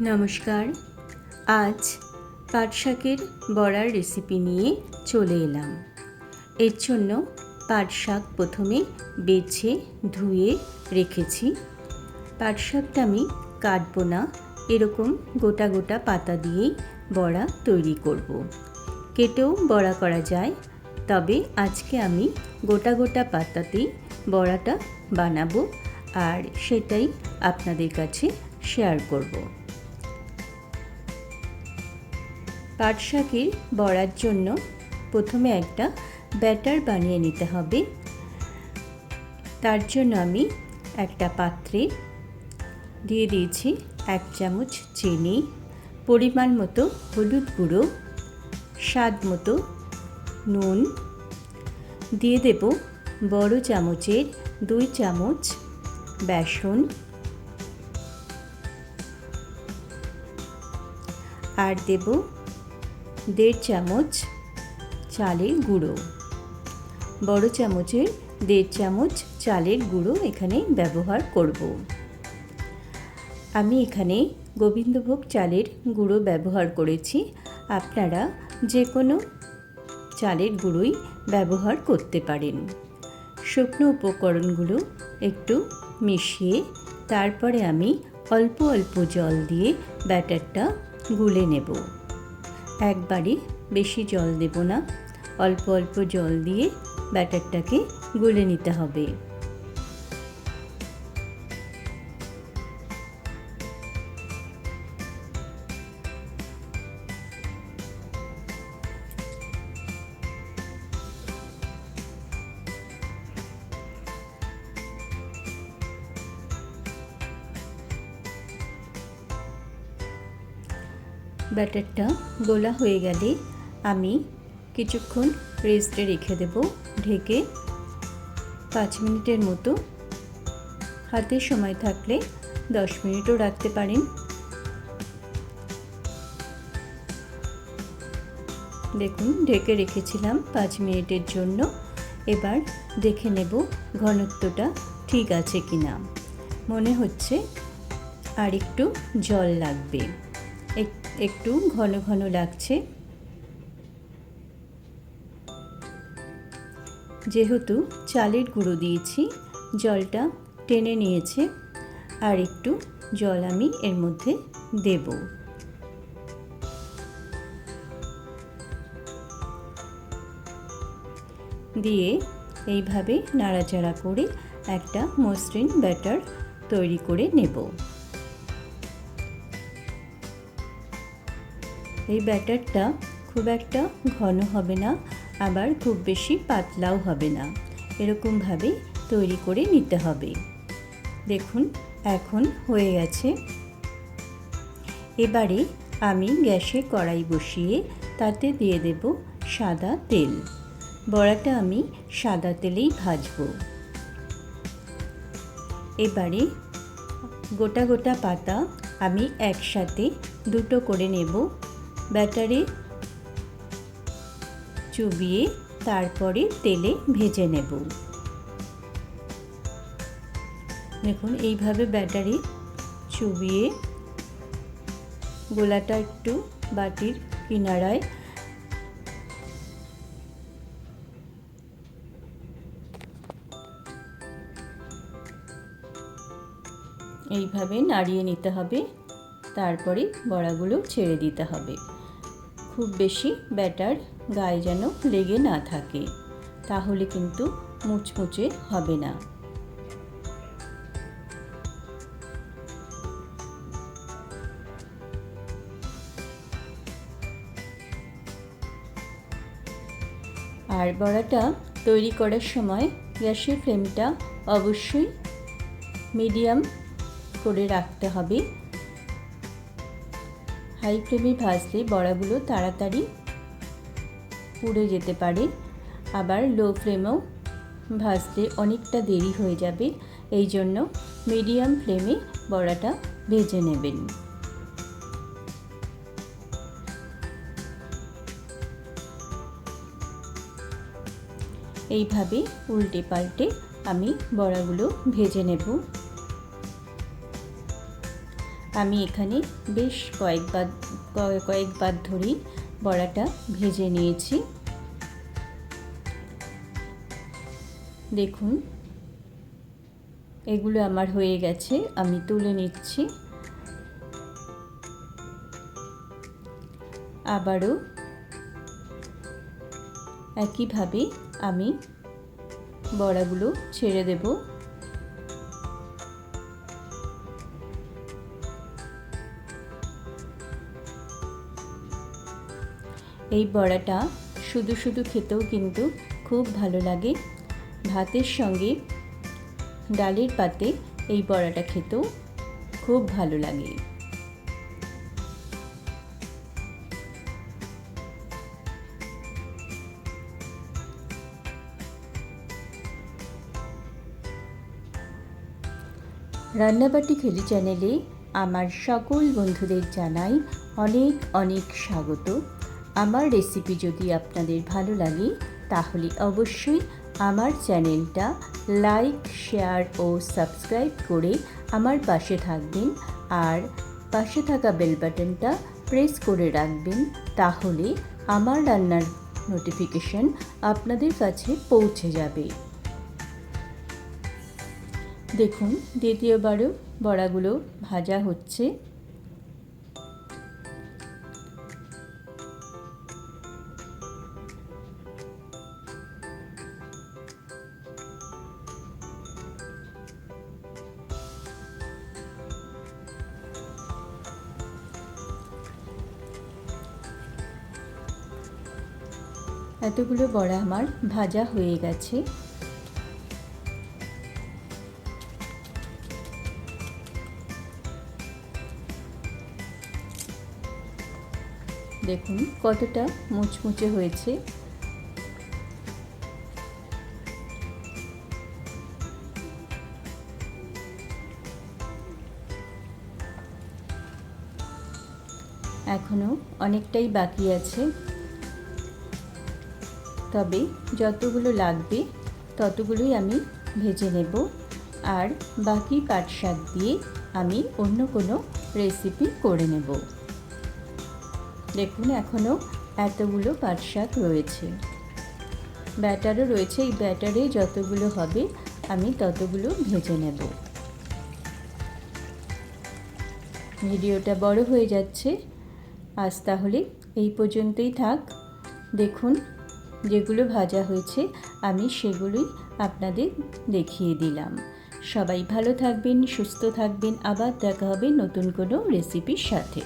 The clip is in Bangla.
নমস্কার। আজ পাট শাকের বড়ার রেসিপি নিয়ে চলে এলাম। এর জন্য পাট শাক প্রথমে বেছে, ধুয়ে রেখেছি। পাট শাকটা আমি কাটবো না, এরকম গোটা গোটা পাতা দিয়েই বড়া তৈরি করব। কেটেও বড়া করা যায়, তবে আজকে আমি গোটা গোটা পাতাতেই বড়াটা বানাবো আর সেটাই আপনাদের কাছে শেয়ার করব। পাট শাকের বড়ার জন্য প্রথমে একটা ব্যাটার বানিয়ে নিতে হবে। তার জন্য আমি একটা পাত্রে দিয়ে দিয়েছি এক চামচ চিনি, পরিমাণ মতো হলুদ গুঁড়ো, স্বাদ মতো নুন। দিয়ে দেব বড় চামচের দুই চামচ বেসন। আর দেব দেড় চামচ চালের গুঁড়ো। বড় চামচের দেড় চামচ চালের গুঁড়ো এখানে ব্যবহার করব। আমি এখানে গোবিন্দভোগ চালের গুঁড়ো ব্যবহার করেছি। আপনারা যে কোনো চালের গুঁড়োই ব্যবহার করতে পারেন। শুকনো উপকরণগুলো একটু মিশিয়ে তারপরে আমি অল্প অল্প জল দিয়ে ব্যাটারটা গুলে নেব। একবারে বেশি জল দেব না। অল্প অল্প জল দিয়ে ব্যাটারটাকে গুলে নিতে হবে। ব্যাটারটা গোলা হয়ে গেলে আমি কিছুক্ষণ রেস্টে রেখে দেব, ঢেকে পাঁচ মিনিটের মতো। হাতে সময় থাকলে দশ মিনিটও রাখতে পারেন। দেখুন, ঢেকে রেখেছিলাম পাঁচ মিনিটের জন্য। এবার দেখে নেব ঘনত্বটা ঠিক আছে কি না মনে হচ্ছে আর একটু জল লাগবে। একটু ঘন ঘন লাগছে। যেহেতু চালের গুঁড়ো দিয়েছি, জলটা টেনে নিয়েছে, আর একটু জল আমি এর মধ্যে দেব। দিয়ে এইভাবে নাড়াচাড়া করে একটা মসৃণ ব্যাটার তৈরি করে নেব। এই ব্যাটারটা খুব একটা ঘন হবে না, আবার খুব বেশি পাতলাও হবে না। এরকমভাবে তৈরি করে নিতে হবে। দেখুন, এখন হয়ে গেছে। এবারে আমি গ্যাসে কড়াই বসিয়ে তাতে দিয়ে দেব সাদা তেল। বড়াটা আমি সাদা তেলেই ভাজব। এবারে গোটা গোটা পাতা আমি একসাথে দুটো করে নেব। ব্যাটারে চুবিয়ে তারপরে তেলে ভেজে নেব। দেখুন, এইভাবে ব্যাটারি চুবিয়ে গোলাটা একটু বাটির কিনারায় এইভাবে নাড়িয়ে নিতে হবে। তারপরে বড়াগুলো ছেড়ে দিতে হবে। খুব বেশি ব্যাটার গায়ে যেন লেগে না থাকে, তাহলে কিন্তু মুচমুচে হবে না। আর বড়াটা তৈরি করার সময় গ্যাসের ফ্লেমটা অবশ্যই মিডিয়াম করে রাখতে হবে। হাই ফ্লেমে ভাজলে বড়াগুলো তাড়াতাড়ি পুড়ে যেতে পারে। আবার লো ফ্লেমেও ভাজতে অনেকটা দেরি হয়ে যাবে। এই জন্য মিডিয়াম ফ্লেমে বড়াটা ভেজে নেবেন। এইভাবে উল্টে পাল্টে আমি বড়াগুলো ভেজে নেব। আমি এখানে বেশ কয়েকবার, কয়ে- কয়েকবার ধরেই বড়াটা ভেজে নিয়েছি। দেখুন, এগুলো আমার হয়ে গেছে, আমি তুলে নিচ্ছি। আবারও একইভাবে আমি বড়াগুলো ছেড়ে দেব। এই বড়াটা শুধু শুধু খেতেও কিন্তু খুব ভালো লাগে। ভাতের সঙ্গে ডালের পাতে এই বড়াটা খেতেও খুব ভালো লাগে। রান্নাবাটি খেলি চ্যানেলে আমার সকল বন্ধুদের জানাই অনেক অনেক স্বাগত। আমার রেসিপি যদি আপনাদের ভালো লাগে, তাহলে অবশ্যই আমার চ্যানেলটা লাইক শেয়ার ও সাবস্ক্রাইব করে আমার পাশে থাকবেন। আর পাশে থাকা বেল বাটনটা প্রেস করে রাখবেন, তাহলে আমার রান্নার নোটিফিকেশন আপনাদের কাছে পৌঁছে যাবে। দেখুন, দ্বিতীয়বারও বড়াগুলো ভাজা হচ্ছে। এতগুলো বড়া আমার ভাজা হয়ে গেছে। দেখুন কতটা মুচমুচে হয়েছে। এখনও অনেকটাই বাকি আছে। তবে যতগুলো লাগবে, ততগুলোই আমি ভেজে নেব। আর বাকি পাট শাক দিয়ে আমি অন্য কোনো রেসিপি করে নেব। দেখুন এখনও এতগুলো পাট শাক রয়েছে। ব্যাটারও রয়েছে, এই ব্যাটারে যতগুলো হবে, আমি ততগুলো ভেজে নেব। ভিডিওটা বড় হয়ে যাচ্ছে। আজ তাহলে এই পর্যন্তই থাক। দেখুন যেগুলো ভাজা হয়েছে, আমি সেগুলোই আপনাদের দেখিয়ে দিলাম। সবাই ভালো থাকবেন, সুস্থ থাকবেন, আবার দেখা হবে নতুন কোনো রেসিপির সাথে।